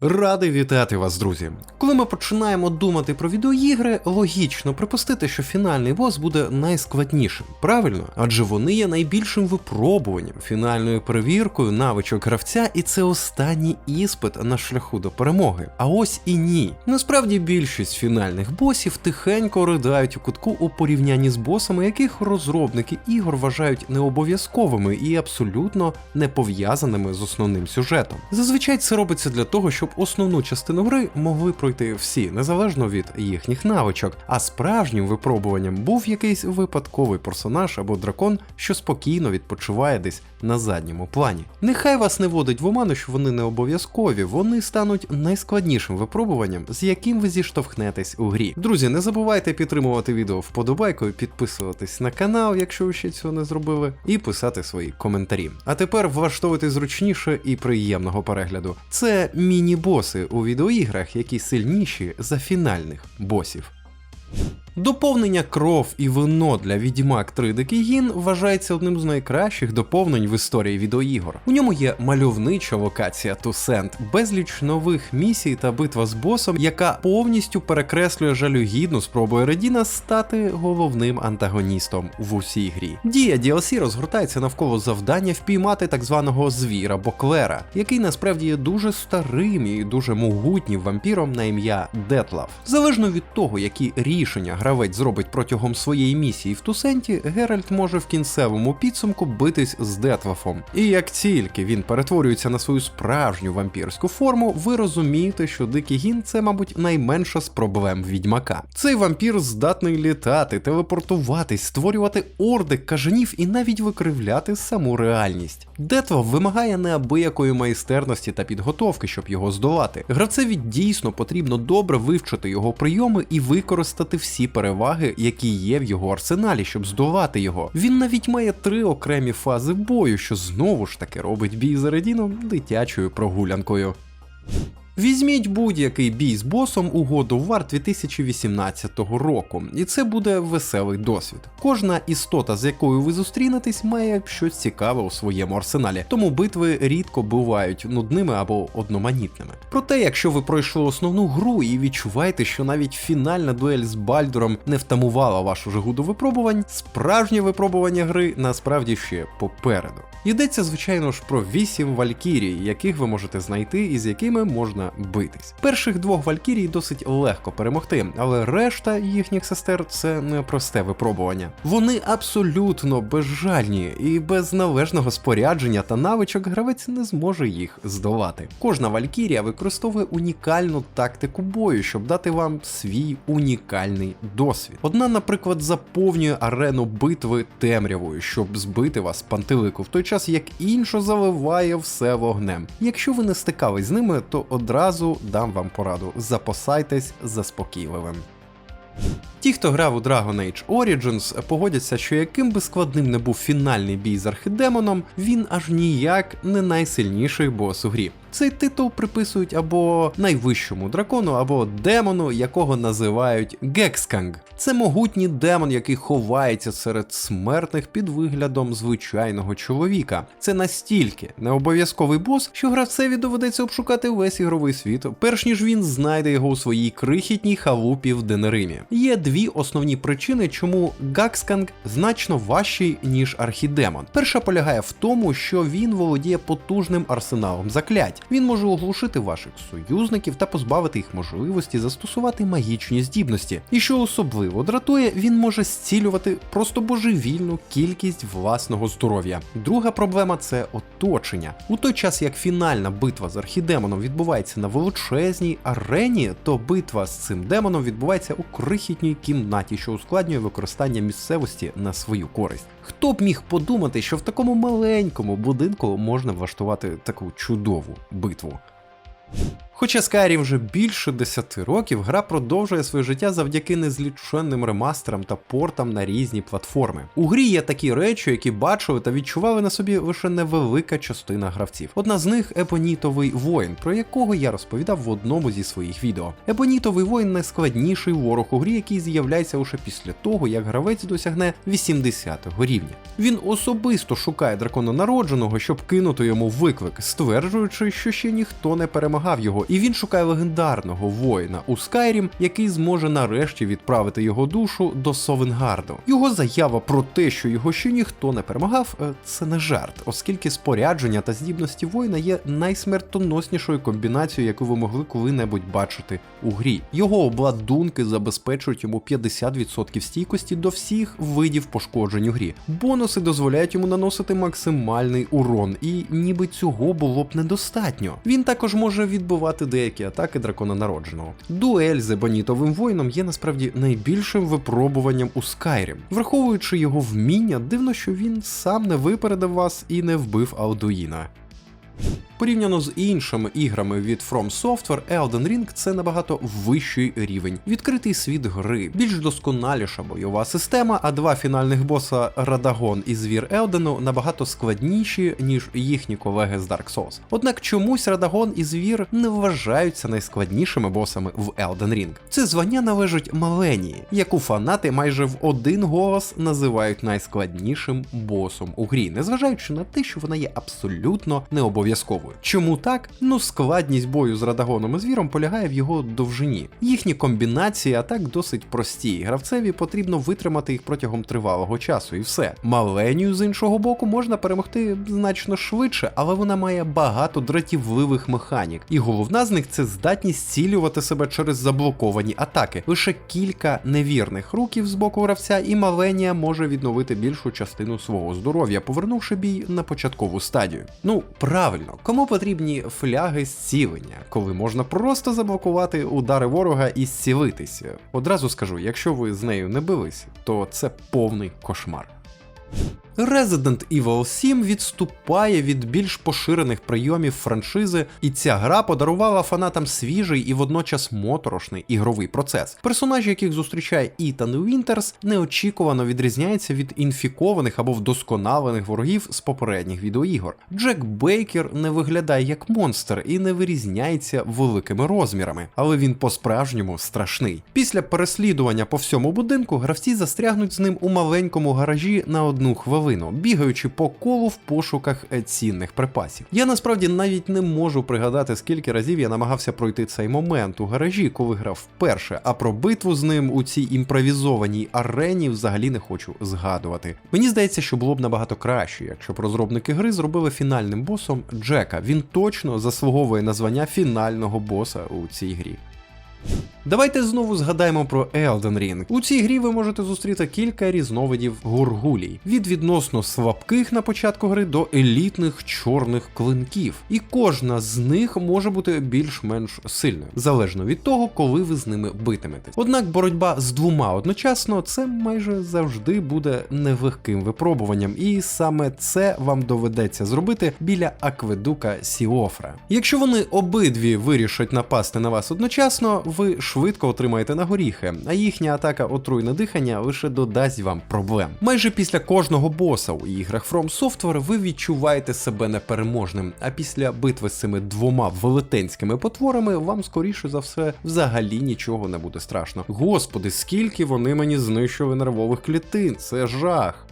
Радий вітати вас, друзі. Коли ми починаємо думати про відеоігри, логічно припустити, що фінальний бос буде найскладнішим, правильно? Адже вони є найбільшим випробуванням, фінальною перевіркою навичок гравця, і це останній іспит на шляху до перемоги. А ось і ні. Насправді більшість фінальних босів тихенько riдають у кутку у порівнянні з босами, яких розробники ігор вважають необов'язковими і абсолютно не пов'язаними з основним сюжетом. Зазвичай це робиться для того, щоб основну частину гри могли пройти всі, незалежно від їхніх навичок. А справжнім випробуванням був якийсь випадковий персонаж або дракон, що спокійно відпочиває десь на задньому плані. Нехай вас не водить в оману, що вони не обов'язкові, вони стануть найскладнішим випробуванням, з яким ви зіштовхнетесь у грі. Друзі, не забувайте підтримувати відео вподобайкою, підписуватись на канал, якщо ви ще цього не зробили, і писати свої коментарі. А тепер влаштовуйте зручніше і приємного перегляду. Це міні-боси у відеоіграх, які сильніші за фінальних босів. Доповнення кров і вино для Відьмак 3 Дикий Гін вважається одним з найкращих доповнень в історії відеоігор. У ньому є мальовнича локація Тусент, безліч нових місій та битва з босом, яка повністю перекреслює жалюгідну спробу Ередіна стати головним антагоністом в усій грі. Дія DLC розгортається навколо завдання впіймати так званого звіра Боклера, який насправді є дуже старим і дуже могутнім вампіром на ім'я Детлав. Залежно від того, які рішення гравець зробить протягом своєї місії в Тусенті, Геральт може в кінцевому підсумку битись з Детлафом. І як тільки він перетворюється на свою справжню вампірську форму, ви розумієте, що Дикий Гін це, мабуть, найменша з проблем відьмака. Цей вампір здатний літати, телепортуватись, створювати орди кажанів і навіть викривляти саму реальність. Детлаф вимагає неабиякої майстерності та підготовки, щоб його здолати. Гравцеві дійсно потрібно добре вивчити його прийоми і використати всі переваги, які є в його арсеналі, щоб здолати його. Він навіть має три окремі фази бою, що знову ж таки робить бій з Редіном дитячою прогулянкою. Візьміть будь-який бій з босом у God of War 2018 року, і це буде веселий досвід. Кожна істота, з якою ви зустрінетесь, має щось цікаве у своєму арсеналі, тому битви рідко бувають нудними або одноманітними. Проте, якщо ви пройшли основну гру і відчуваєте, що навіть фінальна дуель з Бальдуром не втамувала вашу жагу до випробувань, справжнє випробування гри насправді ще попереду. Йдеться, звичайно ж, про вісім валькірій, яких ви можете знайти і з якими можна битись. Перших двох валькірій досить легко перемогти, але решта їхніх сестер це не просте випробування. Вони абсолютно безжальні, і без належного спорядження та навичок гравець не зможе їх здолати. Кожна валькірія використовує унікальну тактику бою, щоб дати вам свій унікальний досвід. Одна, наприклад, заповнює арену битви темрявою, щоб збити вас пантелику, в той час як іншу заливає все вогнем. Якщо ви не стикались з ними, то одразу дам вам пораду: запасайтесь заспокійливим. Ті, хто грав у Dragon Age Origins, погодяться, що яким би складним не був фінальний бій з архидемоном, він аж ніяк не найсильніший бос у грі. Цей титул приписують або найвищому дракону, або демону, якого називають Гексканг. Це могутній демон, який ховається серед смертних під виглядом звичайного чоловіка. Це настільки необов'язковий бос, що гравцеві доведеться обшукати весь ігровий світ, перш ніж він знайде його у своїй крихітній халупі в Денеримі. Є дві основні причини, чому Гаксканг значно важчий, ніж архідемон. Перша полягає в тому, що він володіє потужним арсеналом заклять. Він може оглушити ваших союзників та позбавити їх можливості застосувати магічні здібності. І що особливо дратує, він може зцілювати просто божевільну кількість власного здоров'я. Друга проблема це оточення. У той час як фінальна битва з архідемоном відбувається на величезній арені, то битва з цим демоном відбувається у крихітній кімнаті, що ускладнює використання місцевості на свою користь. Хто б міг подумати, що в такому маленькому будинку можна влаштувати таку чудову битву? Хоча Skyrim вже більше 10 років, гра продовжує своє життя завдяки незліченним ремастерам та портам на різні платформи. У грі є такі речі, які бачили та відчували на собі лише невелика частина гравців. Одна з них ебонітовий воїн, про якого я розповідав в одному зі своїх відео. Ебонітовий воїн найскладніший ворог у грі, який з'являється лише після того, як гравець досягне 80-го рівня. Він особисто шукає дракона народженого, щоб кинути йому виклик, стверджуючи, що ще ніхто не перемагав його і він шукає легендарного воїна у Скайрім, який зможе нарешті відправити його душу до Совенгарду. Його заява про те, що його ще ніхто не перемагав, е, це не жарт, оскільки спорядження та здібності воїна є найсмертоноснішою комбінацією, яку ви могли коли-небудь бачити у грі. Його обладунки забезпечують йому 50% стійкості до всіх видів пошкоджень у грі. Бонуси дозволяють йому наносити максимальний урон, і ніби цього було б недостатньо. Він також може відбивати деякі атаки дракона народженого. Дуель з ебонітовим воїном є насправді найбільшим випробуванням у Скайрім. Враховуючи його вміння, дивно, що він сам не випередив вас і не вбив Алдуїна. Порівняно з іншими іграми від From Software, Elden Ring це набагато вищий рівень, відкритий світ гри, більш досконаліша бойова система, а два фінальних боса Радагон і Звір Елдену набагато складніші, ніж їхні колеги з Dark Souls. Однак чомусь Радагон і Звір не вважаються найскладнішими босами в Elden Ring. Це звання належить Маленії, яку фанати майже в один голос називають найскладнішим босом у грі, незважаючи на те, що вона є абсолютно не обов'язковою. Чому так? Ну, складність бою з Радагоном і звіром полягає в його довжині. Їхні комбінації атак досить прості. Гравцеві потрібно витримати їх протягом тривалого часу, і все. Маленію з іншого боку можна перемогти значно швидше, але вона має багато дратівливих механік. І головна з них це здатність цілювати себе через заблоковані атаки. Лише кілька невірних руків з боку гравця, і Маленія може відновити більшу частину свого здоров'я, повернувши бій на початкову стадію. Ну, правильно, кому потрібні фляги зцілення, коли можна просто заблокувати удари ворога і зцілитися. Одразу скажу, якщо ви з нею не бились, то це повний кошмар. Resident Evil 7 відступає від більш поширених прийомів франшизи, і ця гра подарувала фанатам свіжий і водночас моторошний ігровий процес. Персонажі, яких зустрічає Ітан Вінтерс, неочікувано відрізняється від інфікованих або вдосконалених ворогів з попередніх відеоігор. Джек Бейкер не виглядає як монстр і не вирізняється великими розмірами, але він по-справжньому страшний. Після переслідування по всьому будинку гравці застрягнуть з ним у маленькому гаражі на одну хвилину бігаючи по колу в пошуках е, цінних припасів. Я насправді навіть не можу пригадати, скільки разів я намагався пройти цей момент у гаражі, коли грав вперше, а про битву з ним у цій імпровізованій арені взагалі не хочу згадувати. Мені здається, що було б набагато краще, якщо б розробники гри зробили фінальним босом Джека. Він точно заслуговує на звання фінального боса у цій грі. Давайте знову згадаємо про Elden Ring. У цій грі ви можете зустріти кілька різновидів гургулій, від відносно слабких на початку гри до елітних чорних клинків. І кожна з них може бути більш-менш сильною, залежно від того, коли ви з ними битиметесь. Однак боротьба з двома одночасно це майже завжди буде невлегким випробуванням, і саме це вам доведеться зробити біля акведука Сіофра. Якщо вони обидві вирішать напасти на вас одночасно, ви швидко отримаєте на горіхи, а їхня атака отруйне дихання лише додасть вам проблем. Майже після кожного боса у іграх From Software ви відчуваєте себе непереможним, а після битви з цими двома велетенськими потворами вам скоріше за все взагалі нічого не буде страшно. Господи, скільки вони мені знищили нервових клітин, це жах.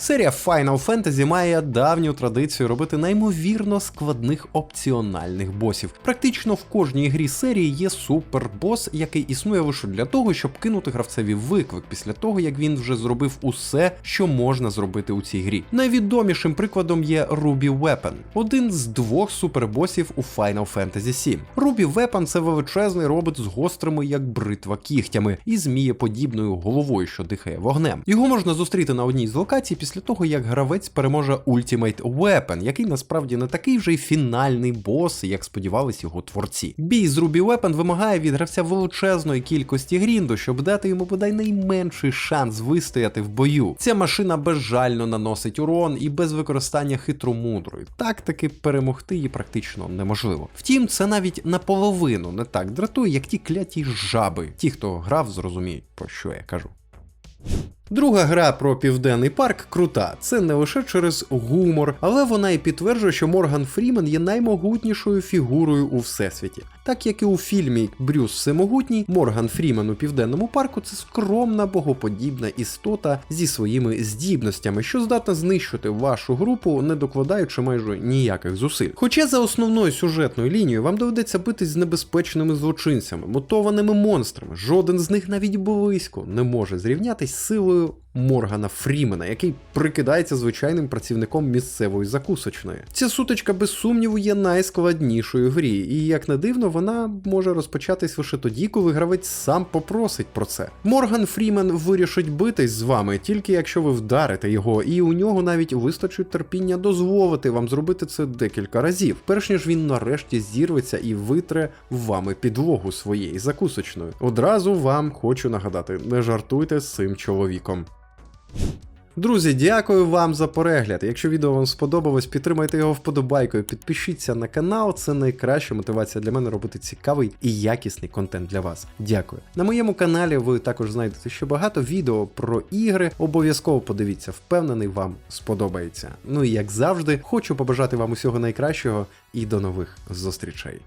Серія Final Fantasy має давню традицію робити неймовірно складних опціональних босів. Практично в кожній грі серії є супербос, який існує лише для того, щоб кинути гравцеві виклик після того, як він вже зробив усе, що можна зробити у цій грі. Найвідомішим прикладом є Ruby Weapon, один з двох супербосів у Final Fantasy 7. Ruby Weapon це величезний робот з гострими, як бритва кігтями, і змієподібною головою, що дихає вогнем. Його можна зустріти на одній з локацій після того, як гравець переможе Ultimate Weapon, який насправді не такий вже й фінальний бос, як сподівались його творці. Бій з Ruby Weapon вимагає від гравця величезної кількості грінду, щоб дати йому бодай найменший шанс вистояти в бою. Ця машина безжально наносить урон і без використання хитромудрої. Тактики перемогти її практично неможливо. Втім, це навіть наполовину не так дратує, як ті кляті жаби. Ті, хто грав, зрозуміють, про що я кажу. Друга гра про південний парк крута. Це не лише через гумор, але вона і підтверджує, що Морган Фрімен є наймогутнішою фігурою у всесвіті. Так як і у фільмі Брюс Всемогутній, Морган Фрімен у південному парку це скромна богоподібна істота зі своїми здібностями, що здатна знищити вашу групу, не докладаючи майже ніяких зусиль. Хоча за основною сюжетною лінією вам доведеться битись з небезпечними злочинцями, мутованими монстрами. Жоден з них навіть близько не може зрівнятись з силою Моргана Фрімена, який прикидається звичайним працівником місцевої закусочної. Ця сутичка без сумніву є найскладнішою в грі, і як не дивно, вона може розпочатись лише тоді, коли гравець сам попросить про це. Морган Фрімен вирішить битись з вами тільки якщо ви вдарите його, і у нього навіть вистачить терпіння дозволити вам зробити це декілька разів, перш ніж він нарешті зірветься і витре вами підлогу своєї закусочної. Одразу вам хочу нагадати: не жартуйте з цим чоловіком. Друзі, дякую вам за перегляд. Якщо відео вам сподобалось, підтримайте його вподобайкою, підпишіться на канал. Це найкраща мотивація для мене робити цікавий і якісний контент для вас. Дякую. На моєму каналі ви також знайдете ще багато відео про ігри. Обов'язково подивіться, впевнений, вам сподобається. Ну і як завжди, хочу побажати вам усього найкращого і до нових зустрічей.